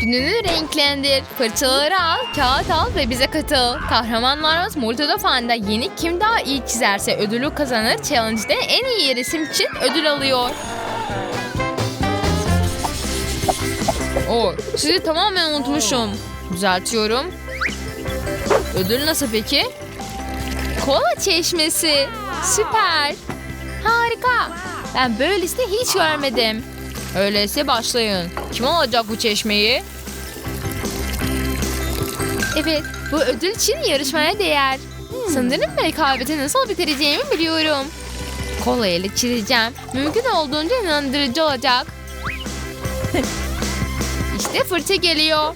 Gününü renklendir. Fırçaları al, kağıt al ve bize katıl. Kahramanlarımız Multido Fan'da yeni kim daha iyi çizerse ödülü kazanır. Challenge'de en iyi resim için ödül alıyor. O, sizi tamamen unutmuşum. Düzeltiyorum. Ödül nasıl peki? Kola çeşmesi. Süper. Harika. Ben böylesini hiç görmedim. Öyleyse başlayın. Kim alacak bu çeşmeyi? Evet, bu ödül için yarışmaya değer. Sanırım rekabeti nasıl bitireceğimi biliyorum. Kola ile çizeceğim. Mümkün olduğunca inandırıcı olacak. işte fırça geliyor.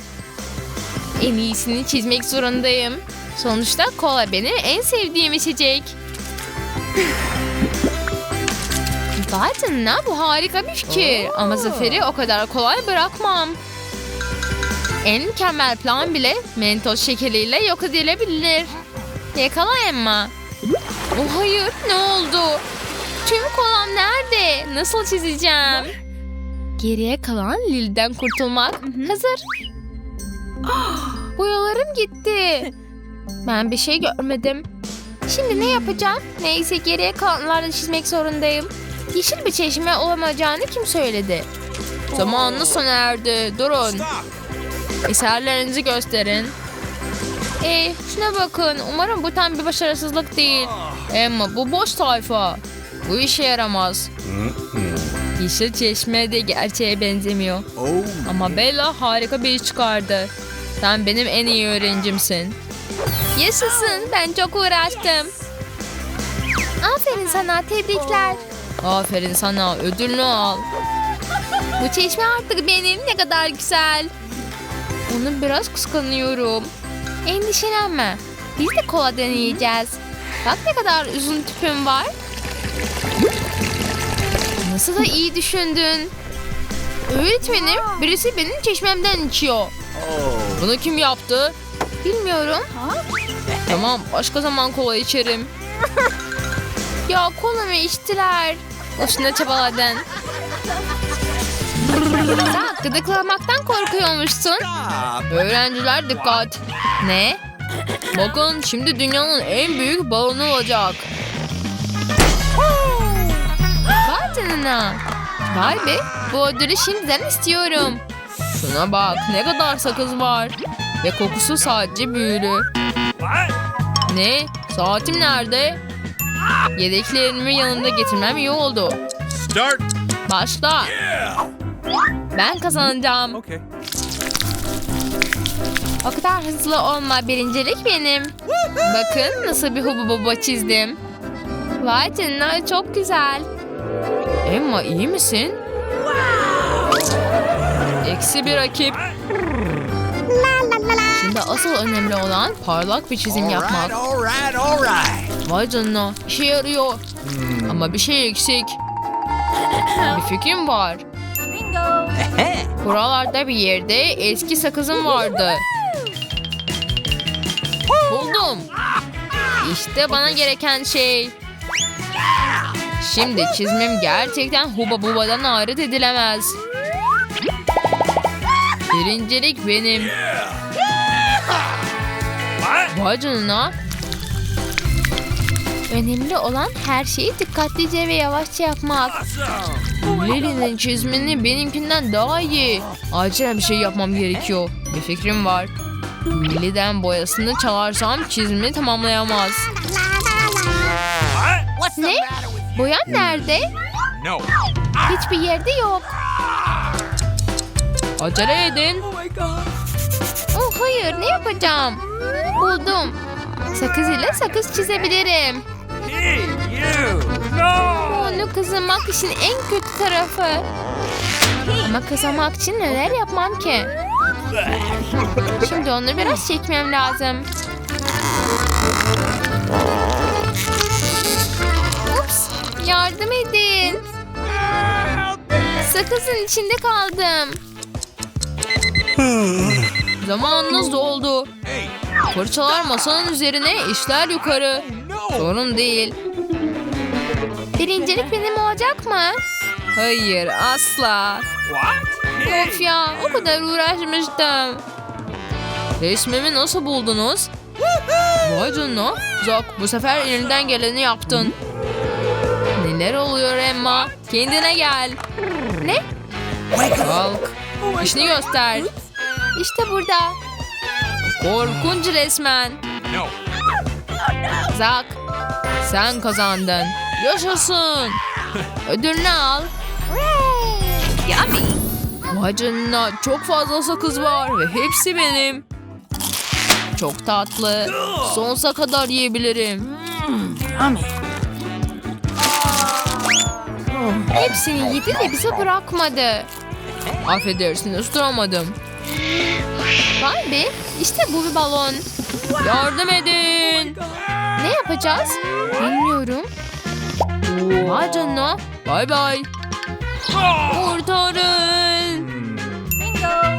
En iyisini çizmek zorundayım. Sonuçta kola benim en sevdiğim içecek. Canına bu harika bir fikir. Ama zaferi o kadar kolay bırakmam. En mükemmel plan bile mentos şekeriyle yok edilebilir. Yakala Emma. Oh hayır ne oldu? Tüm kolam nerede? Nasıl çizeceğim? Geriye kalan Lil'den kurtulmak hazır. Boyalarım gitti. Ben bir şey görmedim. Şimdi ne yapacağım? Neyse geriye kalanlarla çizmek zorundayım. Yeşil bir çeşme olamayacağını kim söyledi? Zamanınız sona erdi. Durun. Eserlerinizi gösterin. E, şuna bakın. Umarım bu tam bir başarısızlık değil. Emma bu boş sayfa. Bu işe yaramaz. Yeşil çeşme de gerçeğe benzemiyor. Ama Bella harika bir iş çıkardı. Sen benim en iyi öğrencimsin. Yaşasın. Ben çok uğraştım. Aferin sana. Tebrikler. Aferin sana. Ödülünü al. Bu çeşme artık benim. Ne kadar güzel. Onu biraz kıskanıyorum. Endişelenme. Biz de kola deneyeceğiz. Bak ne kadar uzun tüpüm var. Nasıl da iyi düşündün. Öğretmenim, birisi benim çeşmemden içiyor. Bunu kim yaptı? Bilmiyorum. Tamam, başka zaman kola içerim. Ya kola mı içtiler? Boşuna çabaladın. Sen gıdıklamaktan korkuyormuşsun. Öğrenciler dikkat. Ne? Bakın şimdi dünyanın en büyük balonu olacak. Vay canına. Vay be bu ödülü şimdiden istiyorum. Şuna bak ne kadar sakız var. Ve kokusu sadece büyülü. Ne? Saatim nerede? Yedeklerimi yanında getirmem iyi oldu. start. Başla. Ben kazanacağım. Okay. O kadar hızlı olma birincilik benim. Bakın nasıl bir hubu buba çizdim. Vay canına çok güzel. Emma iyi misin? Eksi bir rakip. Şimdi asıl önemli olan parlak bir çizim yapmak. all right, all right. Vay canına işe yarıyor. Ama bir şey eksik. Bir fikrim var. Buralarda bir yerde eski sakızım vardı. Buldum. İşte bana gereken şey. Şimdi çizmim gerçekten huba bubadan ayrıt edilemez. Birincilik benim. Vay canına. Önemli olan her şeyi dikkatlice ve yavaşça yapmak. Lily'nin çizimini benimkinden daha iyi. Acilen bir şey yapmam gerekiyor. Bir fikrim var. Lily'den boyasını çalarsam çizimi tamamlayamaz. Ne? Boyan nerede? Hiçbir yerde yok. Acele edin. Oh hayır ne yapacağım? Buldum. Sakız ile sakız çizebilirim. Onu kazanmak işin en kötü tarafı. Ama kazanmak için neler yapmam ki? Şimdi onu biraz çekmem lazım. Ups, yardım edin. Sakızın içinde kaldım. Zamanınız doldu. Fırçalar masanın üzerine, işler yukarı. Sorun değil. Birincilik benim olacak mı? Hayır, asla. What? Of ya o kadar uğraşmıştım. Resmimi nasıl buldunuz? Vay canına. Zak bu sefer elinden geleni yaptın. Neler oluyor Emma? Kendine gel. Ne? Kalk. İşini göster. İşte burada. Korkunç resmen. No. Zak, sen kazandın. Yaşasın. Ödülünü al. Yummy. Vay canına çok fazla sakız var ve hepsi benim. Çok tatlı. Sonsuza kadar yiyebilirim. Hepsini yedi de bize bırakmadı. Affedersiniz duramadım. Vay be işte bu bir balon. Yardım edin. Yapacağız? Bilmiyorum. Vay canına. Bay bay. Kurtarın.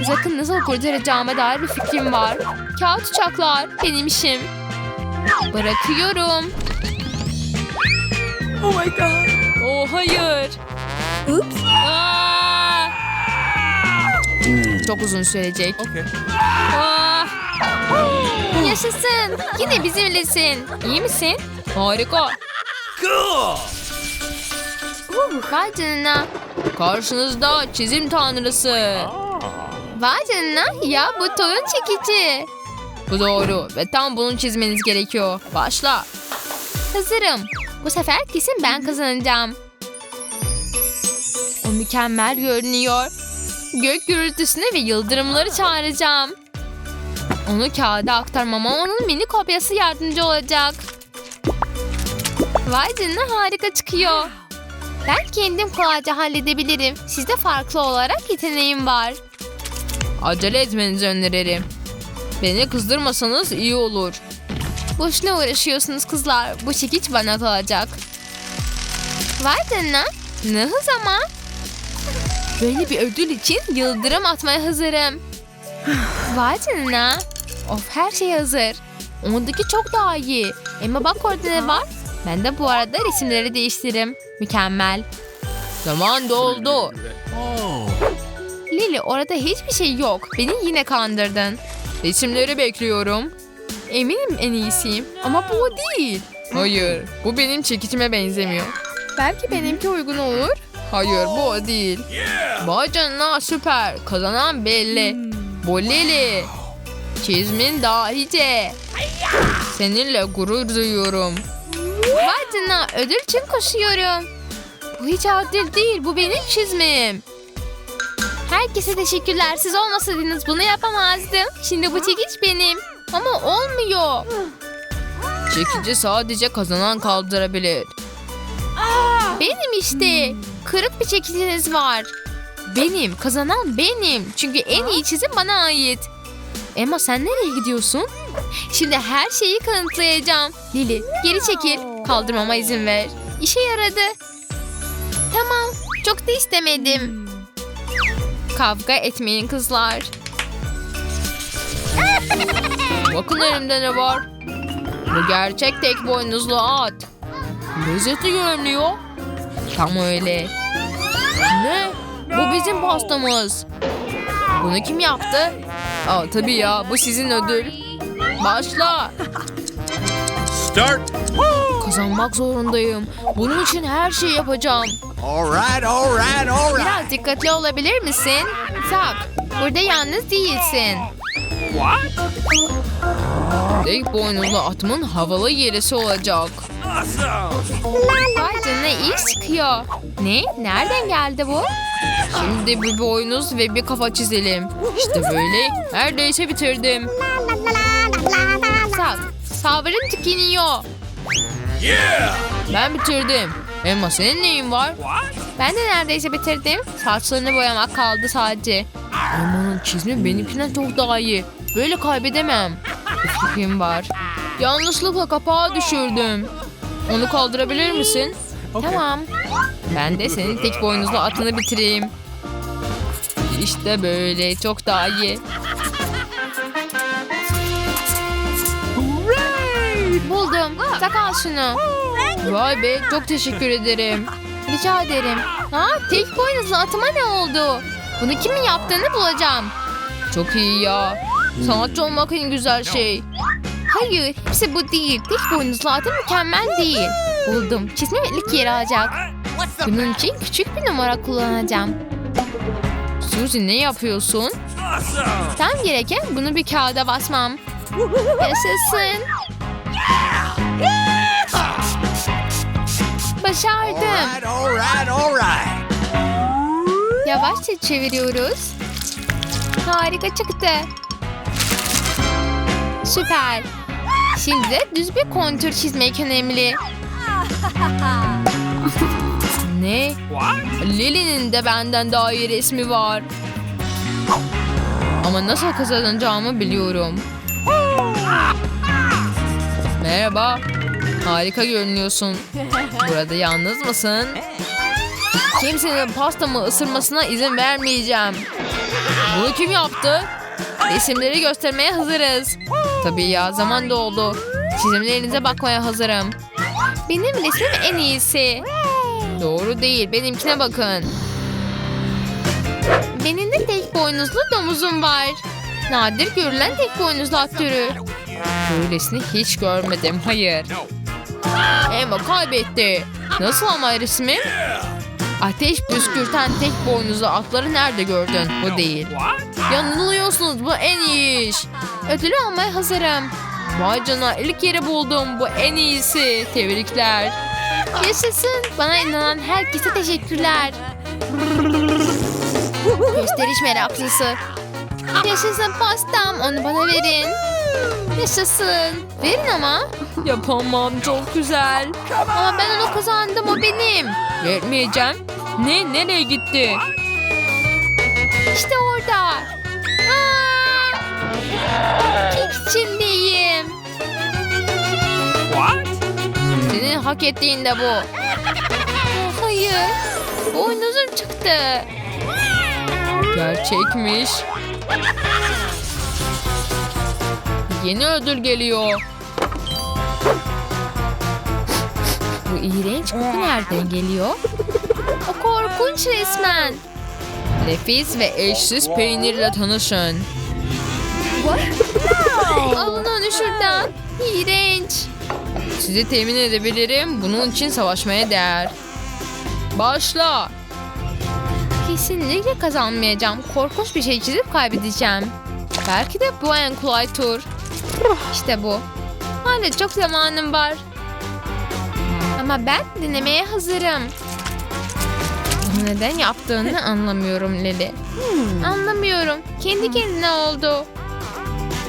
Zak'ı nasıl kurtaracağıma dair bir fikrim var. Kağıt uçaklar benim işim. Bırakıyorum. Oh my god. Oh hayır. Oops. Çok uzun sürecek. Okay. Ah! Yaşasın. Yine bizimlesin. İyi misin? Harika. Cool. Vay canına. Karşınızda çizim tanrısı. Vay canına ya bu toyun çekici. Bu doğru ve tam bunun çizmeniz gerekiyor. Başla. Hazırım. Bu sefer kesin ben kazanacağım. O mükemmel görünüyor. Gök gürültüsünü ve yıldırımları çağıracağım. Onu kağıda aktarmama onun mini kopyası yardımcı olacak. Vay canına harika çıkıyor. Ben kendim kolayca halledebilirim. Sizde farklı olarak yeteneğim var. Acele etmenizi öneririm. Beni kızdırmasanız iyi olur. Boşuna uğraşıyorsunuz kızlar. Bu çekiç bana kalacak. Vay canına. Ne hız ama. Böyle bir ödül için yıldırım atmaya hazırım. Vay canına. Of her şey hazır. Ondaki çok daha iyi. Ama bak orada ne var? Ben de bu arada resimleri değiştiririm. Mükemmel. Zaman doldu. Oh. Lili orada hiçbir şey yok. Beni yine kandırdın. Resimleri bekliyorum. Eminim en iyisiyim. Ama bu o değil. Hayır. Bu benim çekicime benzemiyor. Belki benimki uygun olur. Hayır bu o değil. Vay canına süper. Kazanan belli. Bu Lili. Çizmin dahice. Seninle gurur duyuyorum. Vay canına ödül için koşuyorum. Bu hiç adil değil. Bu benim çizmim. Herkese teşekkürler. Siz olmasaydınız bunu yapamazdım. Şimdi bu çekiç benim. Ama olmuyor. Çekici sadece kazanan kaldırabilir. Benim işte. Kırık bir çekiciniz var. Benim. Kazanan benim. Çünkü en iyi çizim bana ait. Emma sen nereye gidiyorsun? Şimdi her şeyi kanıtlayacağım. Lili geri çekil. Kaldırmama izin ver. İşe yaradı. Tamam. Çok da istemedim. Kavga etmeyin kızlar. Bakın elimde ne var. Bu gerçek tek boynuzlu at. Lezzetli görünüyor. Tam öyle. Ne? Bu bizim pastamız. Bunu kim yaptı? Aa, tabii ya bu sizin ödül. Başla. Start. Kazanmak zorundayım. Bunun için her şeyi yapacağım. All right, all right, all right. Biraz dikkatli olabilir misin? Zak, burada yalnız değilsin. What? Tek boynuzlu atımın havalı yerisi olacak. Vay canına iş çıkıyor. Ne? Nereden geldi bu? Şimdi bir boynuz ve bir kafa çizelim. İşte böyle. Neredeyse bitirdim. Zak, sabrım tükeniyor. Ben bitirdim. Emma senin neyin var? Ben de neredeyse bitirdim. Saçlarını boyamak kaldı sadece. Emma'nın çizimi benimkinden çok daha iyi. Böyle kaybedemem. Fikrim var. Yanlışlıkla kapağı düşürdüm. Onu kaldırabilir misin? Tamam. Ben de senin tek boynuzlu atını bitireyim. İşte böyle çok daha iyi. Buldum. Tak al şunu. Vay be çok teşekkür ederim. Rica ederim. Ha tek boynuzlu atıma ne oldu? Bunu kimin yaptığını bulacağım. Çok iyi ya. Sanatçı olmak en güzel şey. Hayır, hepsi bu değil. Tek boynuzlu atı mükemmel değil. Buldum. Çizme ve ilk yeri alacak. Bunun için küçük bir numara kullanacağım. Suzy ne yapıyorsun? Tam gereken bunu bir kağıda basmam. Yaşasın. Başardım. Yavaşça çeviriyoruz. Harika çıktı. Süper. Şimdi de düz bir kontür çizmek önemli. ne? Lily'nin de benden daha iyi resmi var. Ama nasıl kazanacağımı biliyorum. Merhaba. Harika görünüyorsun. Burada yalnız mısın? Kimsenin pastamı ısırmasına izin vermeyeceğim. Bunu kim yaptı? Resimleri göstermeye hazırız. Tabii ya zaman doldu. Çizimlerinize bakmaya hazırım. Benim resmim en iyisi. Doğru değil. Benimkine bakın. Benim de tek boynuzlu domuzum var. Nadir görülen tek boynuzlu at türü. Böylesini hiç görmedim. Hayır. Emma kaybetti. Nasıl ama resmim? Ateş püskürten tek boynuzlu atları nerede gördün? Bu değil. Yanılıyorsunuz bu en iyi iş. Ödülü almaya hazırım. Vay canına ilk yeri buldum. Bu en iyisi. Tebrikler. Yaşasın. Bana inanan herkese teşekkürler. Gösteriş meraklısı. Yaşasın pastam. Onu bana verin. Yaşasın. Verin ama. Yapamam çok güzel. Ama ben onu kazandım o benim. Vermeyeceğim. Ne? Nereye gitti? İşte orada. Aa! Kek içindeyim. What? Senin hak ettiğin de bu. Hayır. Boynuzum çıktı. Gerçekmiş. Yeni ödül geliyor. Bu iğrenç koku nereden geliyor? O korkunç resmen. Nefis ve eşsiz peynirle tanışın. Alın onu şuradan. İğrenç. Sizi temin edebilirim. Bunun için savaşmaya değer. Başla. Kesinlikle kazanmayacağım. Korkunç bir şey çizip kaybedeceğim. Belki de bu en kolay tur. İşte bu. Hala çok zamanım var. Ama ben denemeye hazırım. Neden yaptığını anlamıyorum Lili. Anlamıyorum. Kendi kendine oldu.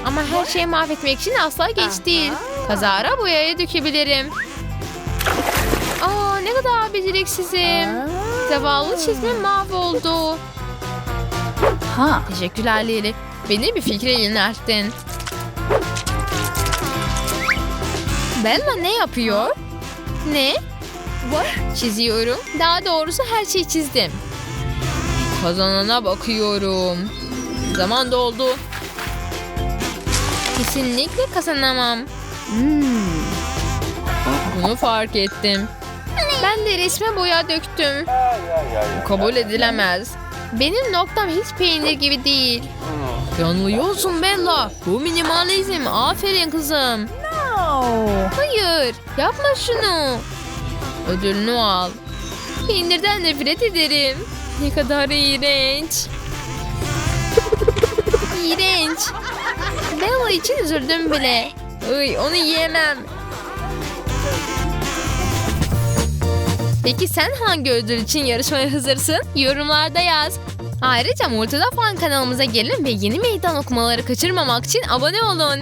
Ama her şeyi mahvetmek için asla geç değil. Kazara boyaya dökebilirim. Aa ne kadar beceriksizim. Zavallı çizmem mahvoldu. Ha. Teşekkürler Lili. Beni bir fikre yönelttin. Bella ne yapıyor? Ne? Çiziyorum. Daha doğrusu her şeyi çizdim. Kazanana bakıyorum. Zaman doldu. Kesinlikle kazanamam. Bunu fark ettim. Ben de resme boya döktüm. Bu kabul edilemez. Benim noktam hiç peynir gibi değil. Yanılıyorsun Bella. Bu minimalizm. Aferin kızım. Hayır. Yapma şunu. Ödülünü al. Peynirden nefret ederim. Ne kadar iğrenç. İğrenç. Bella için üzüldüm bile. Ay, onu yiyemem. Peki sen hangi ödül için yarışmaya hazırsın? Yorumlarda yaz. Ayrıca Murtada Fan kanalımıza gelin ve yeni meydan okumaları kaçırmamak için abone olun.